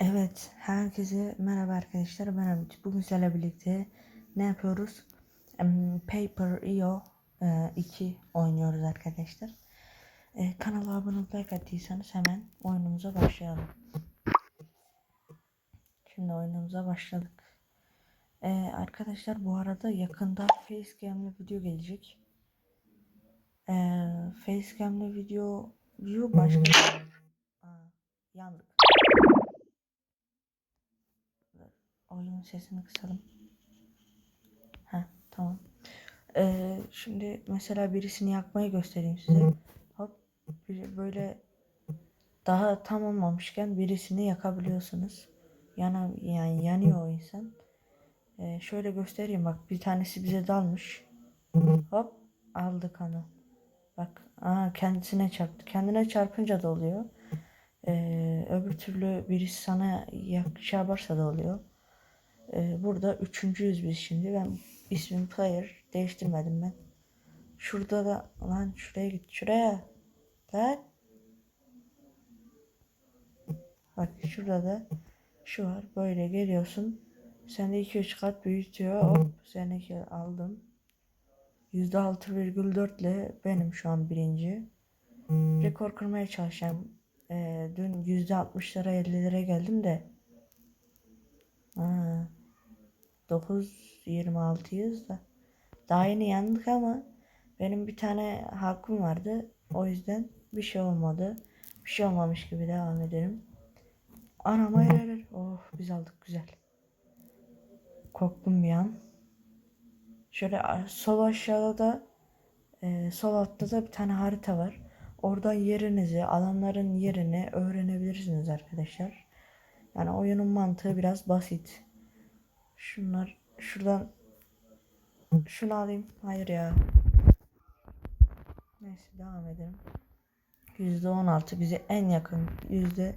Evet, herkese merhaba arkadaşlar. Ben Hamit. Bugün sizlerle birlikte ne yapıyoruz? Em, Paper Io e, 2 oynuyoruz arkadaşlar. E, kanala abone olup like attıysanız hemen oyunumuza başlayalım. Şimdi oyunumuza başladık. E, arkadaşlar bu arada yakında facecam'le video gelecek. E, facecam'le video başka Aa, yandık. Oyunun sesini kısalım. Ha tamam. Ee, şimdi mesela birisini yakmayı göstereyim size. Hop böyle daha tam olmamışken birisini yakabiliyorsunuz. Yana, yani yanıyor o insan. Ee, şöyle göstereyim bak bir tanesi bize dalmış. Hop aldı kanı. Bak aa, kendisine çarptı. Kendine çarpınca da oluyor. Ee, öbür türlü birisi sana yak, şey da oluyor. Ee, burada üçüncüyüz biz şimdi. Ben ismim player değiştirmedim ben. Şurada da lan şuraya git şuraya. Lan. Bak şurada da şu var. Böyle geliyorsun. Sen de 2-3 kat büyütüyor. Hop seninki aldım. %6,4 ile benim şu an birinci. Rekor kırmaya çalışacağım. Ee, dün %60'lara 50'lere geldim de. Ha, 9 26'yız da. Daha yeni yandık ama benim bir tane hakkım vardı. O yüzden bir şey olmadı. Bir şey olmamış gibi devam edelim. Anam hayır hayır. Oh biz aldık güzel. Korktum bir an. Şöyle sol aşağıda da e, sol altta da bir tane harita var. Oradan yerinizi, adamların yerini öğrenebilirsiniz arkadaşlar. Yani oyunun mantığı biraz basit. Şunlar şuradan şunu alayım. Hayır ya. Neyse devam edelim. %16 bize en yakın yüzde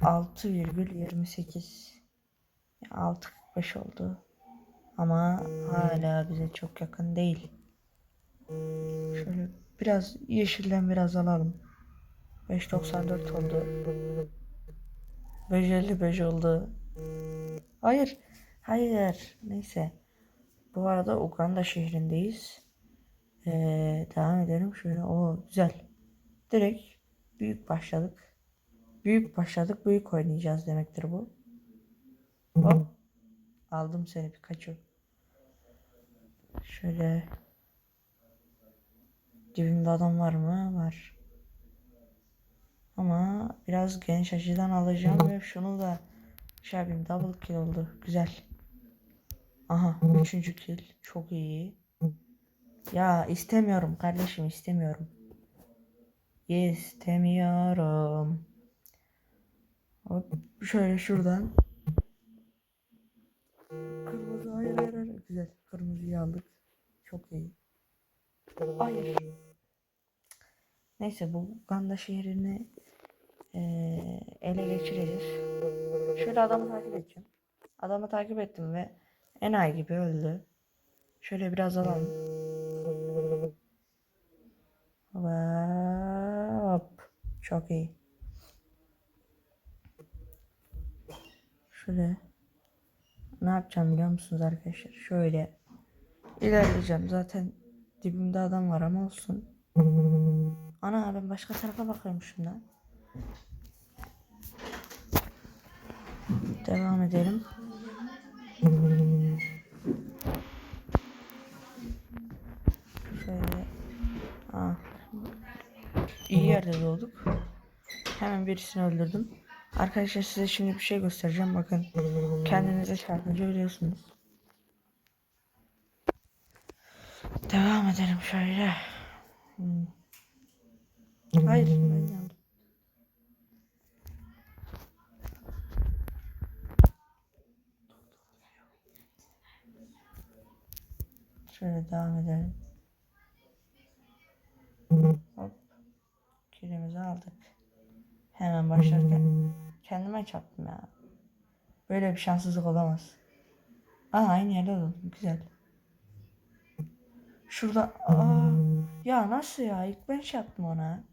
6,28 6,45 oldu. Ama hala bize çok yakın değil. Şöyle biraz yeşilden biraz alalım. 5.94 oldu. 5.55 oldu. Hayır. Hayır. Neyse. Bu arada Uganda şehrindeyiz. Ee, devam edelim şöyle. O güzel. Direkt büyük başladık. Büyük başladık. Büyük oynayacağız demektir bu. Hop. Aldım seni Pikachu. Şöyle. Dibimde adam var mı? Var. Ama biraz geniş açıdan alacağım ve şunu da şey yapayım. Double kill oldu. Güzel. Aha. Üçüncü kill. Çok iyi. Ya istemiyorum kardeşim istemiyorum. İstemiyorum. Hop şöyle şuradan. Kırmızı hayır hayır hayır. Güzel. Kırmızıyı aldık. Çok iyi. Hayır. Neyse bu Ganda şehrini eee, ele geçireceğiz. Şöyle adamı takip edeceğim. Adamı takip ettim ve enayi gibi öldü. Şöyle biraz alalım. Hop. Çok iyi. Şöyle ne yapacağım biliyor musunuz arkadaşlar? Şöyle ilerleyeceğim. Zaten dibimde adam var ama olsun. Ana ben başka tarafa bakıyorum şundan. Devam edelim. Şöyle. Aa. İyi yerde doğduk. Hemen birisini öldürdüm. Arkadaşlar size şimdi bir şey göstereceğim. Bakın. Kendinize çarpınca ölüyorsunuz. Devam edelim şöyle. Hmm. Hayır ben yandım. Şöyle devam edelim. aldık. Hemen başlarken. Kendime çarptım ya. Böyle bir şanssızlık olamaz. Aa aynı yerde durdum. Güzel. Şurada. Aa. Ya nasıl ya? İlk ben şey yaptım ona.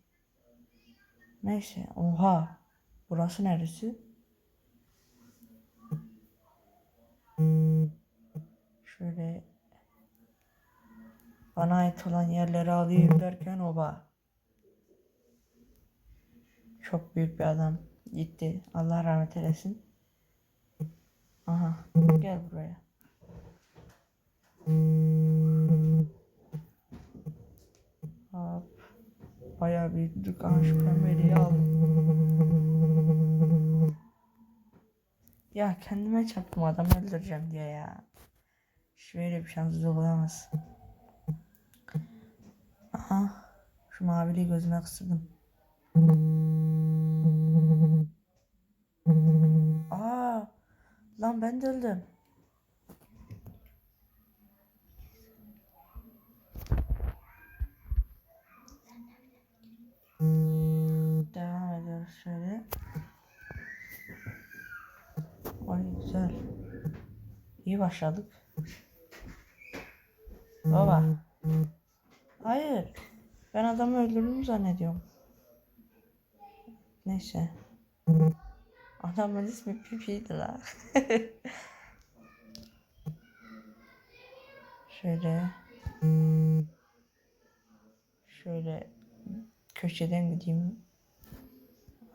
Neyse. Oha. Burası neresi? Şöyle bana ait olan yerleri alayım derken oba. Çok büyük bir adam. Gitti. Allah rahmet eylesin. Aha. Gel buraya. Hop. Bayağı büyüttük. Aha şu pembeliği aldım. Ya kendime çarptım adam öldüreceğim diye ya. Şöyle bir şanssızlık olamaz. Aha. Şu maviliği gözüme kısırdım. Ben de öldüm. Devam ediyoruz şöyle. Ay güzel. İyi başladık. Baba. Hayır. Ben adamı öldürdüm zannediyorum. Neyse. Adamın ismi Pipi'ydi la. Şöyle. Şöyle köşeden gideyim.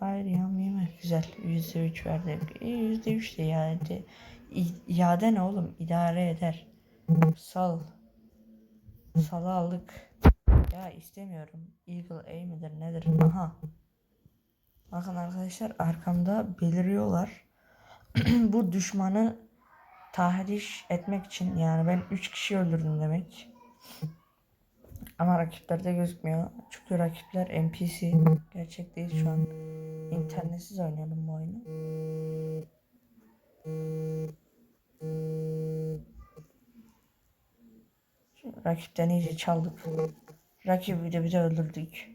Hayır ya mıyım? Güzel. Yüzde üç verdi. Yüzde üç de yani. De, İ- iade ne oğlum? İdare eder. Sal. Salı aldık. Ya istemiyorum. Eagle A midir nedir? Aha. Bakın arkadaşlar arkamda beliriyorlar. Bu düşmanı tahriş etmek için yani ben 3 kişi öldürdüm demek. Ama rakiplerde gözükmüyor. Çünkü rakipler NPC. Gerçek değil şu an. İnternetsiz oynayalım bu oyunu. Şimdi rakipten iyice çaldık. Rakibi de bir de öldürdük.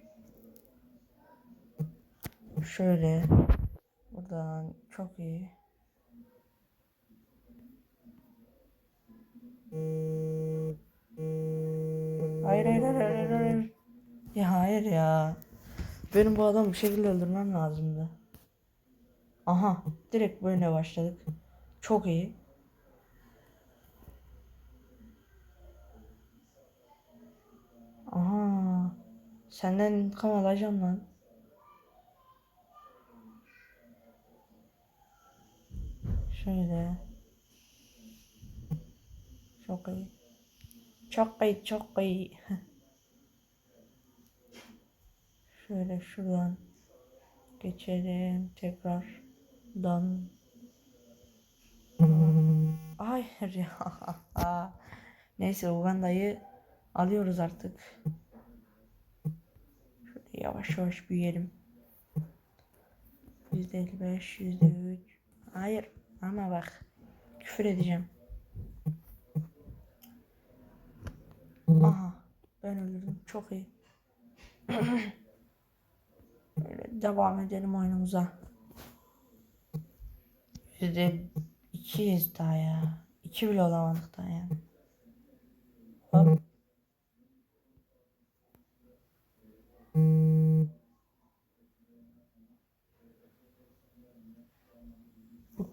Şöyle. Buradan çok iyi. Hayır hayır hayır hayır hayır. Ya hayır ya. Benim bu adamı bir şekilde öldürmem lazımdı. Aha direkt böyle başladık. Çok iyi. Aha. Senden intikam alacağım lan. Şöyle. Çok iyi. Çok iyi, çok iyi. Şöyle şuradan geçelim tekrar. Dan. Hayır ya. Neyse Uganda'yı alıyoruz artık. Şöyle yavaş yavaş büyüyelim. %55, %3. Hayır ama bak küfür edeceğim. Aha ben öldürdüm. Çok iyi. Böyle devam edelim oyunumuza. Yüzde ikiyiz daha ya. İki bile olamadık daha yani. Hop.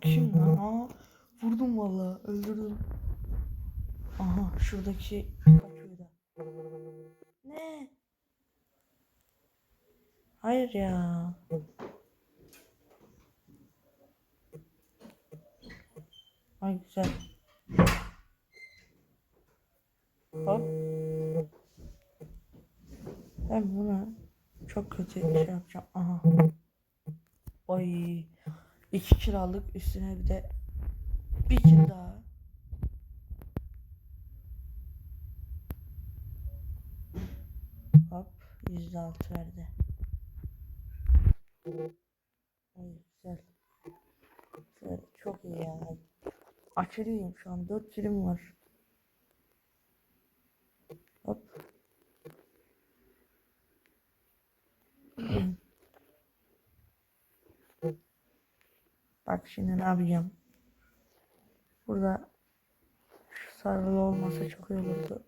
Kim lan? Aa, vurdum valla. Öldürdüm. Aha şuradaki kaçıyor da. Ne? Hayır ya. Ay güzel. Hop. Ben bunu çok kötü şey yapacağım. Aha. Ay. İki kill aldık. Üstüne bir de bir kill daha. Hop. Yüzde altı verdi. Ay güzel. Çok iyi yani. Aşırıyım şu an. Dört film var. Hop. Bak şimdi ne yapacağım. Burada şu sarılı olmasa çok iyi olurdu.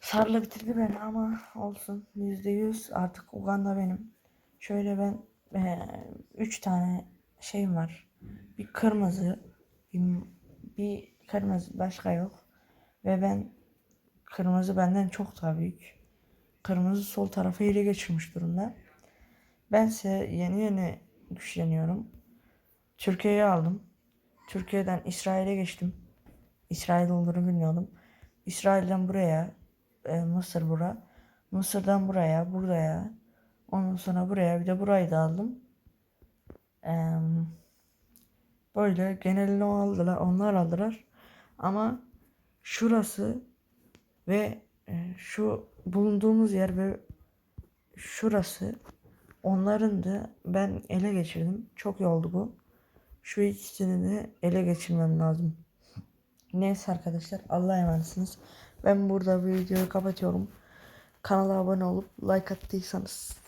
Sarılı bitirdi beni ama olsun. Yüzde yüz artık Uganda benim. Şöyle ben eee, üç tane şeyim var. Bir kırmızı, bir, bir Kırmızı başka yok. Ve ben kırmızı benden çok daha büyük. Kırmızı sol tarafı ele geçirmiş durumda. Bense yeni yeni güçleniyorum. Türkiye'yi aldım. Türkiye'den İsrail'e geçtim. İsrail olduğunu bilmiyordum. İsrail'den buraya, e, Mısır bura. Mısır'dan buraya, buraya. Ondan sonra buraya bir de burayı da aldım. Eee, böyle genelini aldılar, onlar aldılar. Ama şurası ve e, şu bulunduğumuz yer ve şurası onların da ben ele geçirdim. Çok iyi oldu bu. Şu ikisini de ele geçirmem lazım. Neyse arkadaşlar Allah'a emanetsiniz. Ben burada bu videoyu kapatıyorum. Kanala abone olup like attıysanız